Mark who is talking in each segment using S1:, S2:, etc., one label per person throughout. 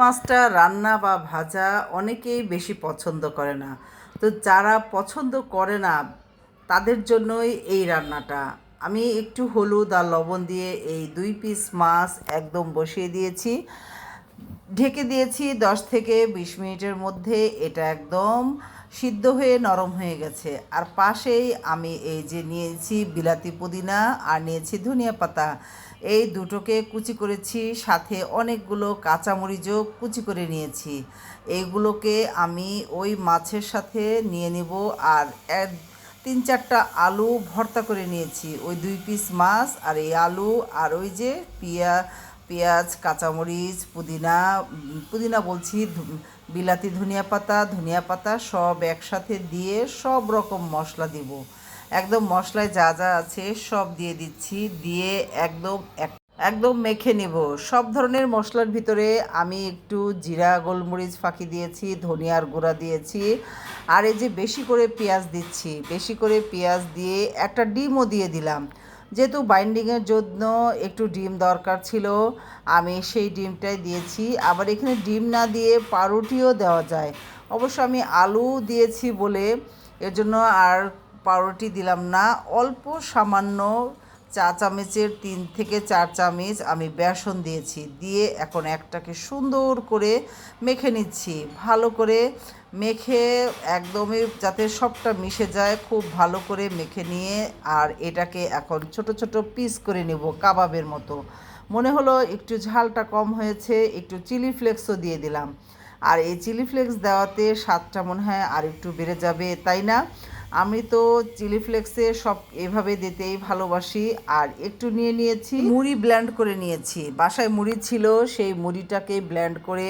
S1: মাছটা রান্না বা ভাজা অনেকেই বেশি পছন্দ করে না। তো যারা পছন্দ করে না, তাদের জন্যই এই রান্নাটা। আমি একটু হলুদ আর লবণ দিয়ে এই দুই পিস মাছ একদম বসিয়ে দিয়েছি। ঢেকে দিয়েছি, দশ থেকে বিশ মিনিটের মধ্যে এটা একদম সিদ্ধ হয়ে নরম হয়ে গেছে। আর পাশেই আমি এই যে নিয়েছি বিলাতি পুদিনা আর নিয়েছি ধনিয়া পাতা। এই দুটোকে কুচি করেছি, সাথে অনেকগুলো কাঁচামরিচও কুচি করে নিয়েছি। এইগুলোকে আমি ওই মাছের সাথে নিয়ে নিব আর এক, তিন চারটা আলু ভর্তা করে নিয়েছি। ওই দুই পিস মাছ আর এই আলু আর ওই যে পিয়া পেঁয়াজ, কাঁচামরিচ, পুদিনা পুদিনা বলছি বিলাতি ধনিয়া পাতা ধনিয়া পাতা সব একসাথে দিয়ে সব রকম মশলা দিব। একদম মশলায় যা যা আছে সব দিয়ে দিচ্ছি, দিয়ে একদম এক- একদম মেখে নেব। সব ধরনের মশলার ভিতরে আমি একটু জিরা, গোলমরিচ ফাঁকি দিয়েছি, ধনিয়ার গুঁড়া দিয়েছি। আর এই যে বেশি করে পেঁয়াজ দিচ্ছি, বেশি করে পেঁয়াজ দিয়ে একটা ডিমও দিয়ে দিলাম। যেহেতু বাইন্ডিংয়ের জন্য একটু ডিম দরকার ছিল, আমি সেই ডিমটাই দিয়েছি। আবার এখানে ডিম না দিয়ে পাউরুটিও দেওয়া যায়। অবশ্য আমি আলু দিয়েছি বলে, এর জন্য আর পাউরুটি দিলাম না। অল্প সামান্য চা চামচের তিন থেকে চার চামচ আমি বেসন দিয়েছি। দিয়ে এখন একটাকে সুন্দর করে মেখে নিচ্ছি। ভালো করে মেখে একদমই যাতে সবটা মিশে যায়, খুব ভালো করে মেখে নিয়ে আর এটাকে এখন ছোট ছোট পিস করে নেব কাবাবের মতো। মনে হলো একটু ঝালটা কম হয়েছে, একটু চিলি ফ্লেক্সও দিয়ে দিলাম। আর এই চিলি ফ্লেক্স দেওয়াতে স্বাদটা মনে হয় আর একটু বেড়ে যাবে, তাই না? আমি তো চিলি ফ্লেক্সে সব এভাবে দিতেই ভালোবাসি আর একটু নিয়ে নিয়েছি। মুড়ি ব্ল্যান্ড করে নিয়েছি। বাসায় মুড়ি ছিল, সেই মুড়িটাকে ব্ল্যান্ড করে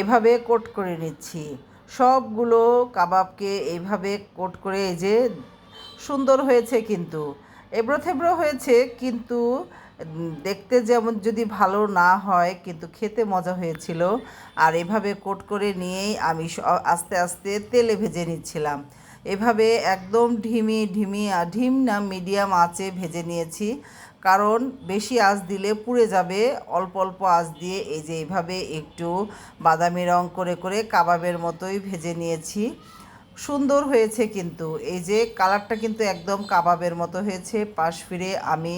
S1: এভাবে কোট করে নিচ্ছি। সবগুলো কাবাবকে এইভাবে কোট করে এই যে সুন্দর হয়েছে কিন্তু। এবড়ো থেবড়ো হয়েছে কিন্তু দেখতে যেমন যদি ভালো না হয় কিন্তু খেতে মজা হয়েছিল। আর এভাবে কোট করে নিয়েই আমি আস্তে আস্তে তেলে ভেজে নিচ্ছিলাম। এভাবে একদম ঢিমি ঢিমি ঢিম না মিডিয়াম আঁচে ভেজে নিয়েছি। কারণ বেশি আঁচ দিলে পুড়ে যাবে। অল্প অল্প আঁচ দিয়ে এই যে এইভাবে একটু বাদামি রং করে করে কাবাবের মতোই ভেজে নিয়েছি। সুন্দর হয়েছে কিন্তু। এই যে কালারটা কিন্তু একদম কাবাবের মতো হয়েছে। পাশ ফিরে আমি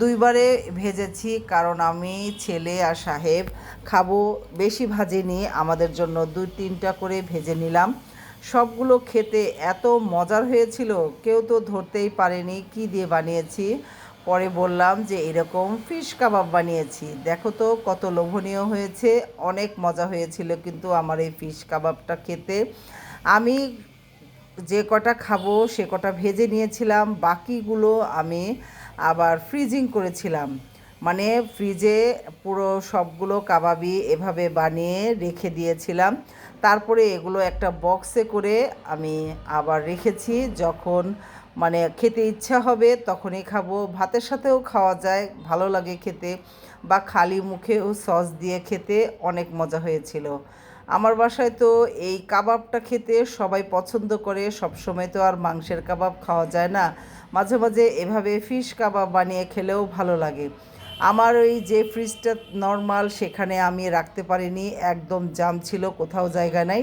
S1: দুইবারে ভেজেছি কারণ আমি ছেলে আর সাহেব। খাব বেশি ভাজিনি। আমাদের জন্য দুই, তিনটা করে ভেজে নিলাম। সবগুলো খেতে এত মজার হয়েছিল। কেউ তো ধরতেই পারেনি কি দিয়ে বানিয়েছি। পরে বললাম যে, এরকম ফিশ কাবাব বানিয়েছি। দেখো তো, কত লোভনীয় হয়েছে। অনেক মজা হয়েছিল কিন্তু আমার এই ফিশ কাবাবটা খেতে। আমি যে কটা খাব, সে কটা ভেজে নিয়েছিলাম। বাকিগুলো আমি আবার ফ্রিজিং করেছিলাম। মানে ফ্রিজে পুরো সবগুলো কাবাবি এভাবে বানিয়ে রেখে দিয়েছিলাম। তারপরে এগুলো একটা বক্সে করে আমি আবার রেখেছি। যখন মানে খেতে ইচ্ছা হবে তখনই খাব। ভাতের সাথেও খাওয়া যায়, ভালো লাগে খেতে বা খালি মুখেও সস দিয়ে খেতে অনেক মজা হয়েছিল। আমার বাসায় তো এই কাবাবটা খেতে সবাই পছন্দ করে। সব সময় তো আর মাংসের কাবাব খাওয়া যায় না। মাঝে মাঝে এভাবে ফিশ কাবাব বানিয়ে খেলেও ভালো লাগে। আমার ওই যে ফ্রিজটা নর্মাল সেখানে আমি রাখতে পারিনি, একদম জাম ছিল, কোথাও জায়গা নাই।